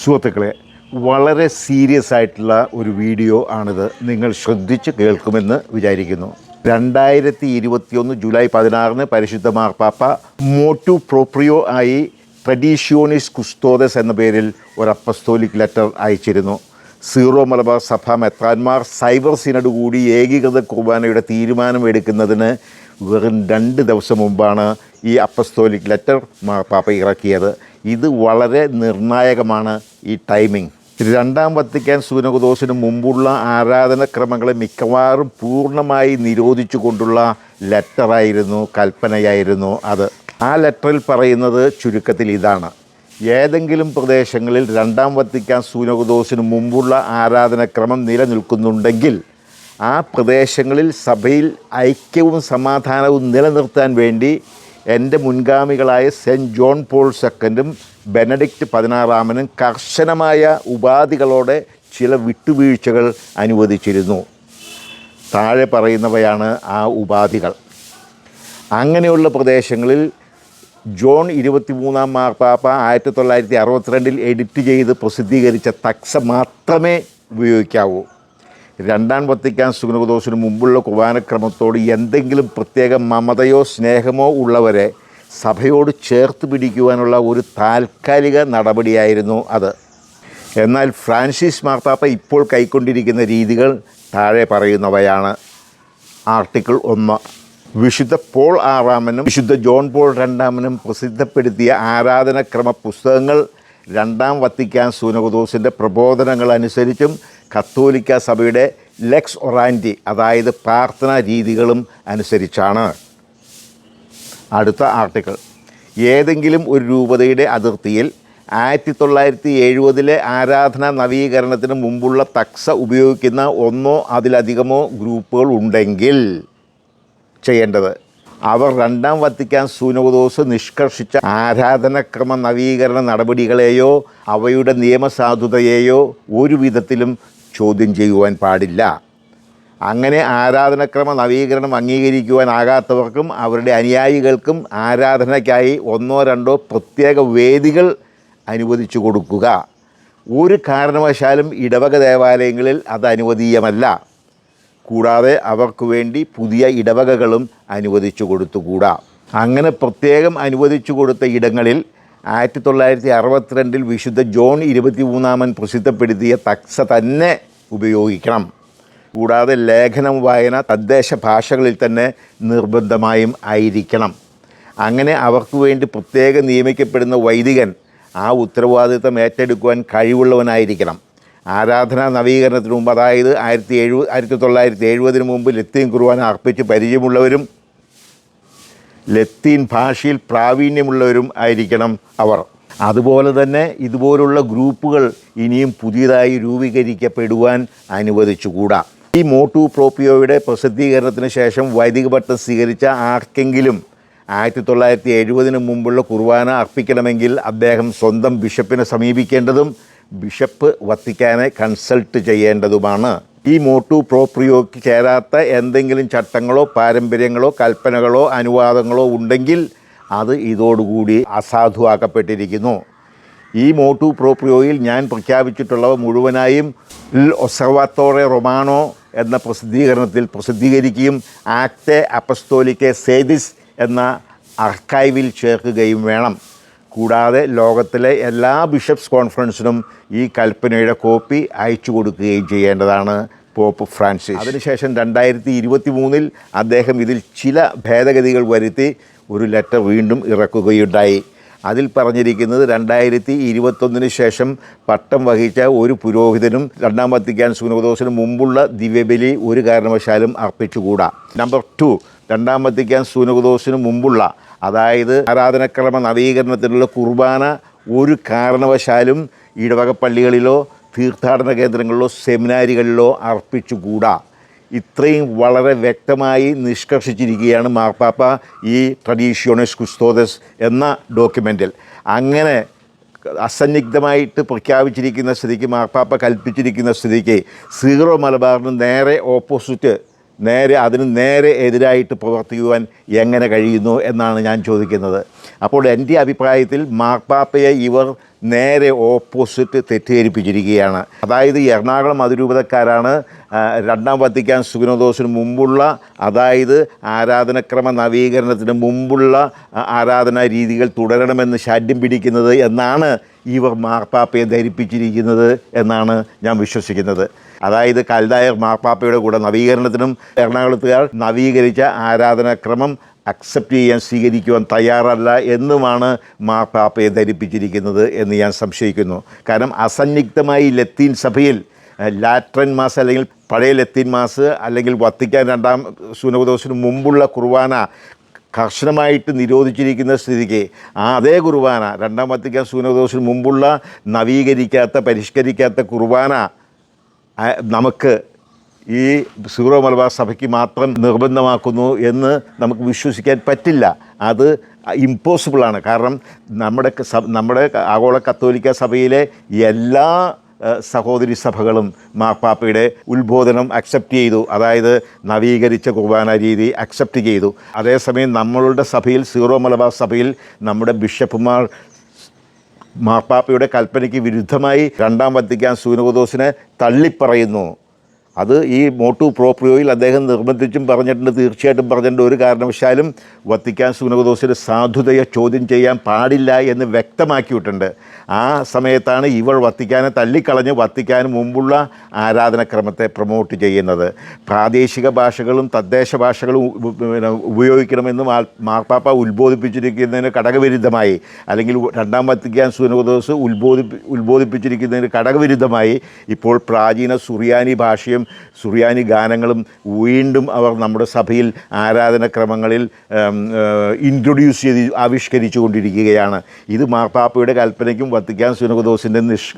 സുഹൃത്തുക്കളെ വളരെ സീരിയസ് ആയിട്ടുള്ള ഒരു വീഡിയോ ആണിത്. നിങ്ങൾ ശ്രദ്ധിച്ച് കേൾക്കുമെന്ന് വിചാരിക്കുന്നു. രണ്ടായിരത്തി ഇരുപത്തിയൊന്ന് ജൂലൈ പതിനാറിന് പരിശുദ്ധ മാർപ്പാപ്പ മോട്ടു പ്രോപ്രിയോ ആയി ട്രഡീഷ്യോണിസ് കുസ്തോദസ് എന്ന പേരിൽ ഒരു അപ്പസ്തോലിക് ലെറ്റർ അയച്ചിരുന്നു. സീറോ മലബാർ സഭ മെത്രാന്മാർ സൈബർ സിനഡ് കൂടി ഏകീകൃത കുർബാനയുടെ തീരുമാനം എടുക്കുന്നതിന് വെറും രണ്ട് ദിവസം മുമ്പാണ് ഈ അപ്പസ്തോലിക് ലെറ്റർ മാർപ്പാപ്പ ഇറക്കിയത്. ഇത് വളരെ നിർണായകമാണ് ഈ ടൈമിംഗ് രണ്ടാം വത്തിക്കാൻ സൂനകദോസിന് മുമ്പുള്ള ആരാധനക്രമങ്ങളെ മിക്കവാറും പൂർണമായി നിരോധിച്ചുകൊണ്ടുള്ള ലെറ്ററായിരുന്നു കൽപ്പനയായിരുന്നു അത്. ആ ലെറ്ററിൽ പറയുന്നത് ചുരുക്കത്തിൽ ഇതാണ്. ഏതെങ്കിലും പ്രദേശങ്ങളിൽ രണ്ടാം വത്തിക്കാൻ സൂനകദോസിന് മുമ്പുള്ള ആരാധനക്രമം നിലനിൽക്കുന്നുണ്ടെങ്കിൽ ആ പ്രദേശങ്ങളിൽ സഭയിൽ ഐക്യവും സമാധാനവും നിലനിർത്താൻ വേണ്ടി എന്റെ മുൻഗാമികളായ സെന്റ് ജോൺ പോൾ സെക്കൻഡും ബെനഡിക്റ്റ് പതിനാറാമനും കർശനമായ ഉപാധികളോടെ ചില വിട്ടുവീഴ്ചകൾ അനുവദിച്ചിരുന്നു. താഴെ പറയുന്നവയാണ് ആ ഉപാധികൾ. അങ്ങനെയുള്ള പ്രദേശങ്ങളിൽ ജോൺ ഇരുപത്തിമൂന്നാം മാർപ്പാപ്പ ആയിരത്തി തൊള്ളായിരത്തി അറുപത്തിരണ്ടിൽ എഡിറ്റ് ചെയ്ത് പ്രസിദ്ധീകരിച്ച തക്സ മാത്രമേ ഉപയോഗിക്കാവൂ. രണ്ടാം വത്തിക്കാൻ സുഗനകദോസിന് മുമ്പുള്ള കുർബാനക്രമത്തോട് എന്തെങ്കിലും പ്രത്യേക മമതയോ സ്നേഹമോ ഉള്ളവരെ സഭയോട് ചേർത്ത് പിടിക്കുവാനുള്ള ഒരു താൽക്കാലിക നടപടിയായിരുന്നു അത്. എന്നാൽ ഫ്രാൻസിസ് മാർപ്പാപ്പ ഇപ്പോൾ കൈക്കൊണ്ടിരിക്കുന്ന രീതികൾ താഴെ പറയുന്നവയാണ്. ആർട്ടിക്കിൾ ഒന്ന്. വിശുദ്ധ പോൾ ആറാമനും വിശുദ്ധ ജോൺ പോൾ രണ്ടാമനും പ്രസിദ്ധപ്പെടുത്തിയ ആരാധനക്രമ പുസ്തകങ്ങൾ രണ്ടാം വത്തിക്കാൻ സൂനകദോസിന്റെ പ്രബോധനങ്ങൾ അനുസരിച്ചും കത്തോലിക്ക സഭയുടെ ലെക്സ് ഒറാന്റി അതായത് പ്രാർത്ഥനാ രീതികളും അനുസരിച്ചാണ്. അടുത്ത ആർട്ടിക്കിൾ. ഏതെങ്കിലും ഒരു രൂപതയുടെ അതിർത്തിയിൽ ആയിരത്തി തൊള്ളായിരത്തി എഴുപതിലെ ആരാധന നവീകരണത്തിന് മുമ്പുള്ള തക്സ ഉപയോഗിക്കുന്ന ഒന്നോ അതിലധികമോ ഗ്രൂപ്പുകൾ ഉണ്ടെങ്കിൽ ചെയ്യേണ്ടത് അവർ രണ്ടാം വത്തിക്കാൻ സൂനോദോസ് നിഷ്കർഷിച്ച ആരാധനക്രമ നവീകരണ നടപടികളെയോ അവയുടെ നിയമസാധുതയെയോ ഒരു വിധത്തിലും ചോദ്യം ചെയ്യുവാൻ പാടില്ല. അങ്ങനെ ആരാധനക്രമ നവീകരണം അംഗീകരിക്കുവാനാകാത്തവർക്കും അവരുടെ അനുയായികൾക്കും ആരാധനയ്ക്കായി ഒന്നോ രണ്ടോ പ്രത്യേക വേദികൾ അനുവദിച്ചു കൊടുക്കുക. ഒരു കാരണവശാലും ഇടവക ദേവാലയങ്ങളിൽ അത് അനുവദീയമല്ല. കൂടാതെ അവർക്ക് വേണ്ടി പുതിയ ഇടവകകളും അനുവദിച്ചു കൊടുത്തുകൂടാ. അങ്ങനെ പ്രത്യേകം അനുവദിച്ചു കൊടുത്ത ഇടങ്ങളിൽ ആയിരത്തി തൊള്ളായിരത്തി അറുപത്തിരണ്ടിൽ വിശുദ്ധ ജോൺ ഇരുപത്തി മൂന്നാമൻ പ്രസിദ്ധപ്പെടുത്തിയ തക്സ തന്നെ ഉപയോഗിക്കണം. കൂടാതെ ലേഖനം വായന തദ്ദേശ ഭാഷകളിൽ തന്നെ നിർബന്ധമായും ആയിരിക്കണം. അങ്ങനെ അവർക്ക് വേണ്ടി പ്രത്യേകം നിയമിക്കപ്പെടുന്ന വൈദികൻ ആ ഉത്തരവാദിത്തം ഏറ്റെടുക്കുവാൻ കഴിവുള്ളവനായിരിക്കണം. ആരാധനാ നവീകരണത്തിന് മുമ്പ് അതായത് ആയിരത്തി എഴുപത് ആയിരത്തി തൊള്ളായിരത്തി എഴുപതിന് മുമ്പ് ലത്തീൻ കുർബാന അർപ്പിച്ച് പരിചയമുള്ളവരും ലത്തീൻ ഭാഷയിൽ പ്രാവീണ്യമുള്ളവരും ആയിരിക്കണം അവർ. അതുപോലെ തന്നെ ഇതുപോലുള്ള ഗ്രൂപ്പുകൾ ഇനിയും പുതിയതായി രൂപീകരിക്കപ്പെടുവാൻ അനുവദിച്ചുകൂടാ. ഈ മോട്ടു പ്രോപ്പിയോയുടെ പ്രസിദ്ധീകരണത്തിന് ശേഷം വൈദിക പട്ടം സ്വീകരിച്ച ആർക്കെങ്കിലും ആയിരത്തി തൊള്ളായിരത്തി എഴുപതിന് മുമ്പുള്ള കുർബാന അർപ്പിക്കണമെങ്കിൽ അദ്ദേഹം സ്വന്തം ബിഷപ്പിനെ സമീപിക്കേണ്ടതും ബിഷപ്പ് വത്തിക്കാനെ കൺസൾട്ട് ചെയ്യേണ്ടതുമാണ്. ഈ മോട്ടു പ്രോപ്രിയോയ്ക്ക് ചേരാത്ത എന്തെങ്കിലും ചട്ടങ്ങളോ പാരമ്പര്യങ്ങളോ കൽപ്പനകളോ അനുവാദങ്ങളോ ഉണ്ടെങ്കിൽ അത് ഇതോടുകൂടി അസാധുവാക്കപ്പെട്ടിരിക്കുന്നു. ഈ മോട്ടു പ്രോപ്രിയോയിൽ ഞാൻ പ്രഖ്യാപിച്ചിട്ടുള്ളവ മുഴുവനായും ഒസർവാത്തോറെ റൊമാനോ എന്ന പ്രസിദ്ധീകരണത്തിൽ പ്രസിദ്ധീകരിക്കുകയും ആക്റ്റെ അപ്പസ്തോലിക്കെ സേദിസ് എന്ന അർക്കൈവിൽ ചേർക്കുകയും വേണം. കൂടാതെ ലോകത്തിലെ എല്ലാ ബിഷപ്സ് കോൺഫറൻസിനും ഈ കൽപ്പനയുടെ കോപ്പി അയച്ചു കൊടുക്കുകയും ചെയ്യേണ്ടതാണ്. Pope Francis. അതിനുശേഷം രണ്ടായിരത്തി ഇരുപത്തി മൂന്നിൽ അദ്ദേഹം ഇതിൽ ചില ഭേദഗതികൾ വരുത്തി ഒരു ലെറ്റർ വീണ്ടും ഇറക്കുകയുണ്ടായി. അതിൽ പറഞ്ഞിരിക്കുന്നത് രണ്ടായിരത്തി ഇരുപത്തൊന്നിന് ശേഷം പട്ടം വഹിച്ച ഒരു പുരോഹിതനും രണ്ടാം വത്തിക്കാൻ സുനോദോസിന് മുമ്പുള്ള ദിവ്യബലി ഒരു കാരണവശാലും അർപ്പിച്ചുകൂടാ. നമ്പർ ടു രണ്ടാം വത്തിക്കാൻ സുനോദോസിന് മുമ്പുള്ള അതായത് ആരാധനക്രമ നവീകരണത്തിനുള്ള കുർബാന ഒരു കാരണവശാലും ഇടവക പള്ളികളിലോ തീർത്ഥാടന കേന്ദ്രങ്ങളിലോ സെമിനാരികളിലോ അർപ്പിച്ചുകൂടാ. ഇത്രയും വളരെ വ്യക്തമായി നിഷ്കർഷിച്ചിരിക്കുകയാണ് മാർപ്പാപ്പ ഈ ട്രഡീഷ്യോണസ് കുസ്തോദസ് എന്ന ഡോക്യുമെന്റിൽ. അങ്ങനെ അസന്നിഗ്ധമായിട്ട് പ്രഖ്യാപിച്ചിരിക്കുന്ന സ്ഥിതിക്ക് മാർപ്പാപ്പ കൽപ്പിച്ചിരിക്കുന്ന സ്ഥിതിക്ക് സീറോ മലബാറിന് നേരെ ഓപ്പോസിറ്റ് നേരെ അതിന് നേരെ എതിരായിട്ട് പ്രവർത്തിക്കുവാൻ എങ്ങനെ കഴിയുന്നു എന്നാണ് ഞാൻ ചോദിക്കുന്നത്. അപ്പോൾ എന്റെ അഭിപ്രായത്തിൽ മാർപ്പാപ്പയെ ഇവർ നേരെ ഓപ്പോസിറ്റ് തെറ്റിദ്ധരിപ്പിച്ചിരിക്കുകയാണ്. അതായത് എറണാകുളം അതിരൂപതക്കാരാണ് രണ്ടാം വത്തിക്കാൻ സുഗനദോസിന് മുമ്പുള്ള അതായത് ആരാധനക്രമ നവീകരണത്തിന് മുമ്പുള്ള ആരാധനാ രീതികൾ തുടരണമെന്ന് ശാഠ്യം പിടിക്കുന്നത് എന്നാണ് ഇവർ മാർപ്പാപ്പയെ ധരിപ്പിച്ചിരിക്കുന്നത് എന്നാണ് ഞാൻ വിശ്വസിക്കുന്നത്. അതായത് കൽദായർ മാർപ്പാപ്പയുടെ കൂടെ നവീകരണത്തിനും എറണാകുളത്തുകാർ നവീകരിച്ച ആരാധനാക്രമം അക്സെപ്റ്റ് ചെയ്യാൻ സ്വീകരിക്കുവാൻ തയ്യാറല്ല എന്നുമാണ് മാർപ്പാപ്പയെ ധരിപ്പിച്ചിരിക്കുന്നത് എന്ന് ഞാൻ സംശയിക്കുന്നു. കാരണം അസന്നിഗ്ധമായി ലത്തീൻ സഭയിൽ ലാറ്റൻ മാസ് അല്ലെങ്കിൽ പഴയ ലത്തീൻ മാസ് അല്ലെങ്കിൽ വത്തിക്കാൻ രണ്ടാം സുനവദോസിന് മുമ്പുള്ള കുർബാന കർശനമായിട്ട് നിരോധിച്ചിരിക്കുന്ന സ്ഥിതിക്ക് ആ അതേ കുർബാന രണ്ടാം വത്തിക്കാൻ സുനവദോസിന് മുമ്പുള്ള നവീകരിക്കാത്ത പരിഷ്കരിക്കാത്ത കുർബാന നമുക്ക് ഈ സീറോ മലബാർ സഭയ്ക്ക് മാത്രം നിർബന്ധമാക്കുന്നു എന്ന് നമുക്ക് വിശ്വസിക്കാൻ പറ്റില്ല. അത് ഇമ്പോസിബിളാണ് കാരണം നമ്മുടെ നമ്മുടെ ആഗോള കത്തോലിക്ക സഭയിലെ എല്ലാ സഹോദരി സഭകളും മാർപ്പാപ്പയുടെ ഉത്ബോധനം അക്സെപ്റ്റ് ചെയ്തു. അതായത് നവീകരിച്ച കുർബാന രീതി അക്സെപ്റ്റ് ചെയ്തു. അതേസമയം നമ്മളുടെ സഭയിൽ സീറോ മലബാർ സഭയിൽ നമ്മുടെ ബിഷപ്പുമാർ മാർപ്പാപ്പയുടെ കൽപ്പനയ്ക്ക് വിരുദ്ധമായി രണ്ടാം വത്തിക്കാൻ സൂനകുദോസിനെ തള്ളിപ്പറയുന്നു. അത് ഈ മോട്ടു പ്രോപ്രിയോയിൽ അദ്ദേഹം നിർബന്ധിച്ചും പറഞ്ഞിട്ടുണ്ട് തീർച്ചയായിട്ടും പറഞ്ഞിട്ടുണ്ട്. ഒരു കാരണവശാലും വത്തിക്കാൻ സുനകദോസിന്റെ സാധുതയെ ചോദ്യം ചെയ്യാൻ പാടില്ല എന്ന് വ്യക്തമാക്കിയിട്ടുണ്ട്. ആ സമയത്താണ് ഇവൾ വത്തിക്കാനെ തള്ളിക്കളഞ്ഞ് വത്തിക്കാന് മുമ്പുള്ള ആരാധനക്രമത്തെ പ്രൊമോട്ട് ചെയ്യുന്നത്. പ്രാദേശിക ഭാഷകളും തദ്ദേശ ഭാഷകളും ഉപയോഗിക്കണമെന്നും മാർപ്പാപ്പ ഉത്ബോധിപ്പിച്ചിരിക്കുന്നതിന് ഘടകവിരുദ്ധമായി അല്ലെങ്കിൽ രണ്ടാം വത്തിക്കാൻ സുനകദോസ് ഉത്ബോധിപ്പി ഉത്ബോധിപ്പിച്ചിരിക്കുന്നതിന് ഘടകവിരുദ്ധമായി ഇപ്പോൾ പ്രാചീന സുറിയാനി ഭാഷയും സുറിയാനി ഗാനങ്ങളും വീണ്ടും അവർ നമ്മുടെ സഭയിൽ ആരാധനക്രമങ്ങളിൽ ഇൻട്രൊഡ്യൂസ് ചെയ്ത് ആവിഷ്കരിച്ചു കൊണ്ടിരിക്കുകയാണ് ഇത് മാർപ്പാപ്പയുടെ കൽപ്പനയ്ക്കും വത്തിക്കാൻ സുനകദോസിന്റെ നിഷ്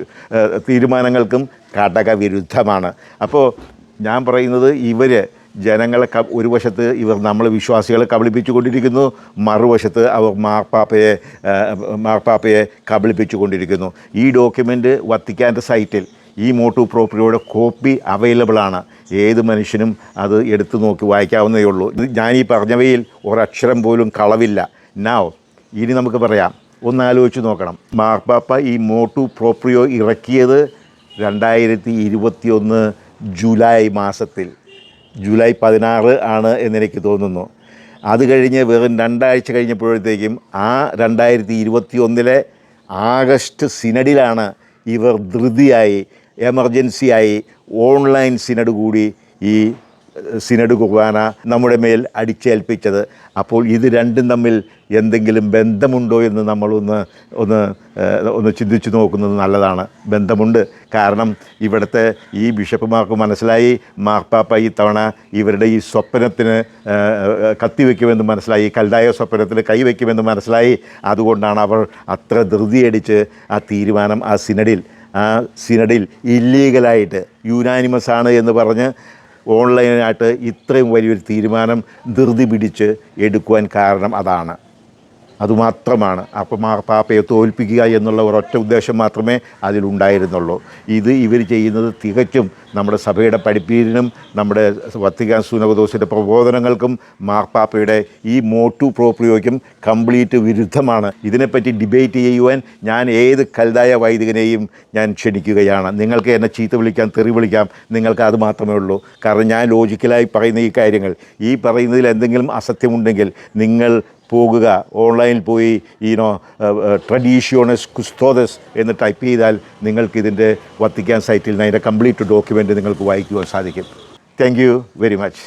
തീരുമാനങ്ങൾക്കും ഘടകവിരുദ്ധമാണ് അപ്പോൾ ഞാൻ പറയുന്നത് ഇവർ ജനങ്ങളെ ക ഒരു വശത്ത് ഇവർ നമ്മൾ വിശ്വാസികളെ കബളിപ്പിച്ചു കൊണ്ടിരിക്കുന്നു മറുവശത്ത് അവർ മാർപ്പാപ്പയെ മാർപ്പാപ്പയെ കബളിപ്പിച്ചു കൊണ്ടിരിക്കുന്നു ഈ ഡോക്യുമെന്റ് വത്തിക്കാന്റെ സൈറ്റിൽ ഈ മോട്ടു പ്രോപ്പർട്ടിയുടെ കോപ്പി അവൈലബിൾ ആണ്. ഏത് മനുഷ്യനും അത് എടുത്തു നോക്കി വായിക്കാവുന്നതേ ഉള്ളൂ. ഇത് ഈ പറഞ്ഞവയിൽ ഒരക്ഷരം പോലും കളവില്ല. നാവ് ഇനി നമുക്ക് പറയാം. ഒന്ന് ആലോചിച്ച് നോക്കണം. മാർപ്പാപ്പ ഈ മോട്ടു പ്രോപ്രിയോ ഇറക്കിയത് രണ്ടായിരത്തി ഇരുപത്തിയൊന്ന് ജൂലൈ മാസത്തിൽ. ജൂലൈ പതിനാറ് ആണ് എന്നെനിക്ക് തോന്നുന്നു. അത് കഴിഞ്ഞ് വെറും രണ്ടാഴ്ച കഴിഞ്ഞപ്പോഴത്തേക്കും ആ രണ്ടായിരത്തി ഇരുപത്തി ഒന്നിലെ ആഗസ്റ്റ് സിനഡിലാണ് ഇവർ ധൃതിയായി എമർജൻസിയായി ഓൺലൈൻ സിനഡ് കൂടി ഈ സിനഡ് കുർബാന നമ്മുടെ മേൽ അടിച്ചേൽപ്പിച്ചത്. അപ്പോൾ ഇത് രണ്ടും തമ്മിൽ എന്തെങ്കിലും ബന്ധമുണ്ടോ എന്ന് നമ്മളൊന്ന് ഒന്ന് ഒന്ന് ചിന്തിച്ചു നോക്കുന്നത് നല്ലതാണ്. ബന്ധമുണ്ട്. കാരണം ഇവിടുത്തെ ഈ ബിഷപ്പുമാർക്ക് മനസ്സിലായി മാർപ്പാപ്പ ഈ തവണ ഇവരുടെ ഈ സ്വപ്നത്തിന് കത്തിവെക്കുമെന്ന് മനസ്സിലായി കൽതായ സ്വപ്നത്തിന് കൈവയ്ക്കുമെന്ന് മനസ്സിലായി. അതുകൊണ്ടാണ് അവർ അത്ര ധൃതിയടിച്ച് ആ തീരുമാനം ആ സിനഡിൽ സിനഡിൽ ഇല്ലീഗലായിട്ട് യുനാനിമസ് ആണ് എന്ന് പറഞ്ഞ് ഓൺലൈനായിട്ട് ഇത്രയും വലിയൊരു തീരുമാനം ധൃതി പിടിച്ച് എടുക്കുവാൻ കാരണം അതാണ്. അതുമാത്രമാണ്. അപ്പം മാർപ്പാപ്പയെ തോൽപ്പിക്കുക എന്നുള്ള ഒരൊറ്റ ഉദ്ദേശം മാത്രമേ അതിലുണ്ടായിരുന്നുള്ളൂ. ഇത് ഇവർ ചെയ്യുന്നത് തികച്ചും നമ്മുടെ സഭയുടെ പഠിപ്പീരിനും നമ്മുടെ വത്തിക്കാൻ സൂനകദോസിന്റെ പ്രബോധനങ്ങൾക്കും മാർപ്പാപ്പയുടെ ഈ മോട്ടു പ്രോപ്രിയോയ്ക്കും കംപ്ലീറ്റ് വിരുദ്ധമാണ്. ഇതിനെപ്പറ്റി ഡിബേറ്റ് ചെയ്യുവാൻ ഞാൻ ഏത് കൽതായ വൈദികനെയും ഞാൻ ക്ഷണിക്കുകയാണ്. നിങ്ങൾക്ക് എന്നെ ചീത്ത വിളിക്കാം തെറി വിളിക്കാം നിങ്ങൾക്ക് അത് മാത്രമേ ഉള്ളൂ. കാരണം ഞാൻ ലോജിക്കലായി പറയുന്ന ഈ കാര്യങ്ങൾ ഈ പറയുന്നതിൽ എന്തെങ്കിലും അസത്യമുണ്ടെങ്കിൽ നിങ്ങൾ പോകുക. ഓൺലൈനിൽ പോയി ഈനോ ട്രഡീഷ്യോണസ് കുസ്തോദസ് എന്ന് ടൈപ്പ് ചെയ്താൽ നിങ്ങൾക്ക് ഇതിന്റെ വത്തിക്കാൻ സൈറ്റിൽ നിന്ന് അതിന്റെ കംപ്ലീറ്റ് ഡോക്യുമെന്റ് നിങ്ങൾക്ക് വായിക്കുവാൻ സാധിക്കും. Thank very much